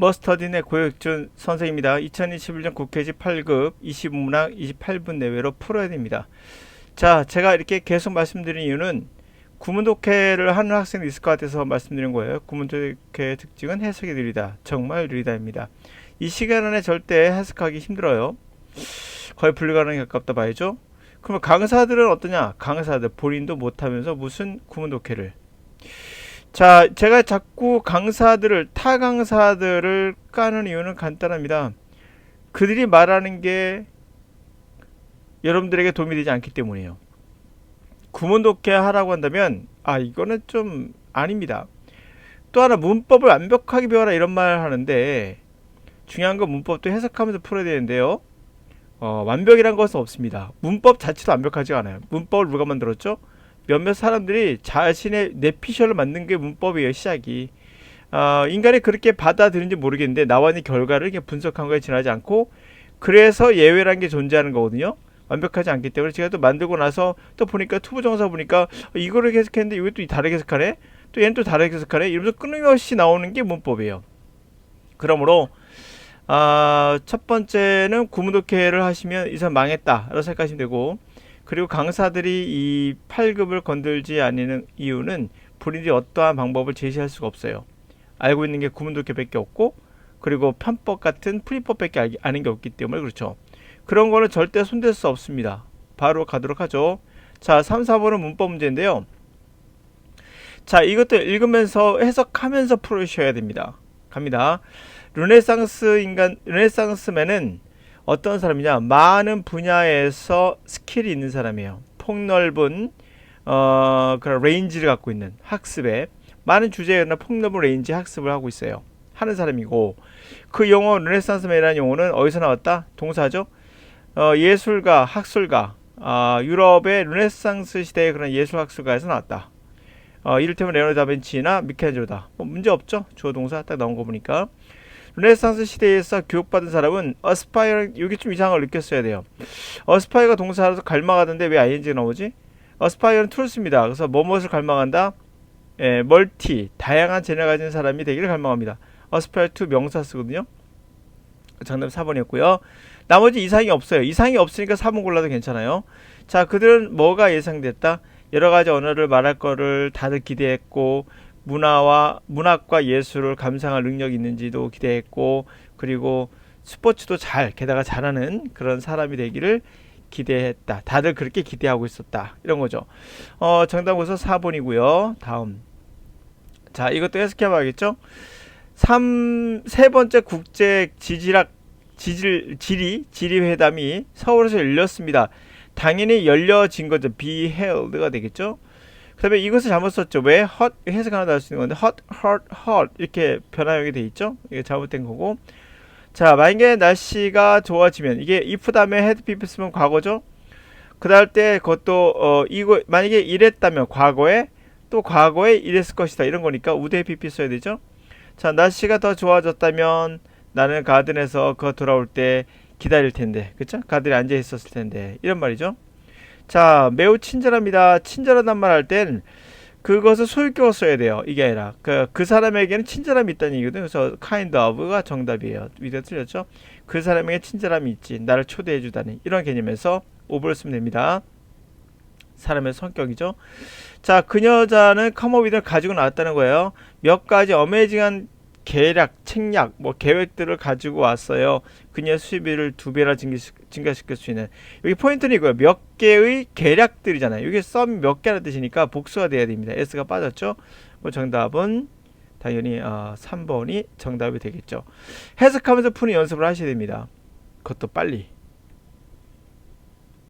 머스터딘의 고혁준 선생입니다. 2021년 국회지 8급 25문항 28분 내외로 풀어야 됩니다. 자, 제가 이렇게 계속 말씀드린 이유는 구문독해를 하는 학생이 있을 것 같아서 말씀드린 거예요. 구문독해의 특징은 해석이 느리다. 정말 느리다입니다. 이 시간 안에 절대 해석하기 힘들어요. 거의 불가능에 가깝다 봐야죠. 그러면 강사들은 어떠냐? 강사들 본인도 못하면서 무슨 구문독해를 자, 제가 자꾸 강사들을 타 강사들을 까는 이유는 간단합니다. 그들이 말하는 게 여러분들에게 도움이 되지 않기 때문이에요. 구문 독해 하라고 한다면 아 이거는 좀 아닙니다. 또 하나 문법을 완벽하게 배워라 이런 말 하는데 중요한 건 문법도 해석하면서 풀어야 되는데요. 어, 완벽이란 것은 없습니다. 문법 자체도 완벽하지 않아요. 문법을 누가 만들었죠? 몇몇 사람들이 자신의 내피셜을 만든 게 문법이에요 시작이. 어, 인간이 그렇게 받아들인지 모르겠는데 나와는 결과를 그냥 분석한 거에 지나지 않고 그래서 예외라는 게 존재하는 거거든요. 완벽하지 않기 때문에 제가 또 만들고 나서 또 보니까 투부 정사 보니까 어, 이거를 해석했는데 이것도 다르게 해석하네? 또 얘는 또 다르게 해석하네? 이러면서 끊임없이 나오는 게 문법이에요. 그러므로 아, 첫 번째는 구문독해를 하시면 이 사람 망했다 라고 생각하시면 되고 그리고 강사들이 이 8급을 건들지 않는 이유는 본인이 어떠한 방법을 제시할 수가 없어요. 알고 있는 게 구문독해밖에 없고 그리고 편법 같은 풀이법밖에 알- 아는 게 없기 때문에 그렇죠. 그런 거는 절대 손댈 수 없습니다. 바로 가도록 하죠. 자, 3, 4번은 문법 문제인데요. 자, 이것도 읽으면서 해석하면서 풀으셔야 됩니다. 갑니다. 르네상스 인간, 르네상스맨은 어떤 사람이냐? 많은 분야에서 스킬이 있는 사람이에요. 폭넓은 어, 그런 레인지를 갖고 있는 학습에 많은 주제나 폭넓은 레인지 학습을 하고 있어요. 하는 사람이고 그 용어 르네상스맨이라는 용어는 어디서 나왔다? 동사죠. 어, 예술가, 학술가, 아, 유럽의 르네상스 시대의 그런 예술 학술가에서 나왔다. 어, 이를테면 레오나르도 다빈치나 미켈란젤로다. 뭐 문제 없죠? 주어 동사 딱 나온 거 보니까. 르네상스 시대에서 교육받은 사람은 어스파이어 여기 좀 이상을 느꼈어야 돼요. 어스파이어가 동사라서 갈망하던데 왜 ing가 나오지? 어스파이어는 트루스입니다. 그래서 뭐뭇을 갈망한다? 예, 멀티 다양한 재능을 가진 사람이 되기를 갈망합니다. 어스파이어 투 명사 쓰거든요. 정답 4번이었고요. 나머지 이상이 없어요. 이상이 없으니까 4번 골라도 괜찮아요. 자, 그들은 뭐가 예상됐다? 여러 가지 언어를 말할 거를 다들 기대했고 문화와 문학과 예술을 감상할 능력이 있는지도 기대했고 그리고 스포츠도 잘 게다가 잘하는 그런 사람이 되기를 기대했다. 다들 그렇게 기대하고 있었다. 이런 거죠. 어, 정답은 4번이고요. 다음. 자, 이것도 해석해 봐야겠죠? 3, 세 번째 국제 지질학 지질 지리 지리 회담이 서울에서 열렸습니다. 당연히 열려진 거죠. be held가 되겠죠? 그다음에 이것을 잘못 썼죠. 왜 hot 해석 하나 나올 수 있는 건데 hot, hot, hot 이렇게 변화형이 돼 있죠. 이게 잘못된 거고. 자, 만약에 날씨가 좋아지면 이게 if 다음에 had pp 쓰면 과거죠. 그다음 때 그것도 어 이거 만약에 이랬다면 과거에 또 과거에 이랬을 것이다 이런 거니까 우대 pp 써야 되죠. 자, 날씨가 더 좋아졌다면 나는 가든에서 그거 돌아올 때 기다릴 텐데, 그쵸? 가든에 앉아 있었을 텐데 이런 말이죠. 자, 매우 친절합니다. 친절하단 말 할 땐 그것을 소유격을 써야 돼요. 이게 아니라 그, 그 사람에게는 친절함이 있다는 얘기거든요. 그래서 kind of가 정답이에요. 위가 틀렸죠? 그 사람에게 친절함이 있지. 나를 초대해 주다니. 이런 개념에서 of를 쓰면 됩니다. 사람의 성격이죠. 자, 그 여자는 컴업이를 가지고 나왔다는 거예요. 몇 가지 어메이징한 계략, 책략, 뭐 계획들을 가지고 왔어요. 그녀의 수입을 두 배나 증가시, 증가시킬 수 있는 여기 포인트는 이거예요. 몇 개의 계략들이잖아요. 이게 썸몇 개라는 뜻이니까 복수가 돼야 됩니다. s가 빠졌죠. 그 정답은 당연히 어, 3번이 정답이 되겠죠. 해석하면서 푸는 연습을 하셔야 됩니다. 그것도 빨리.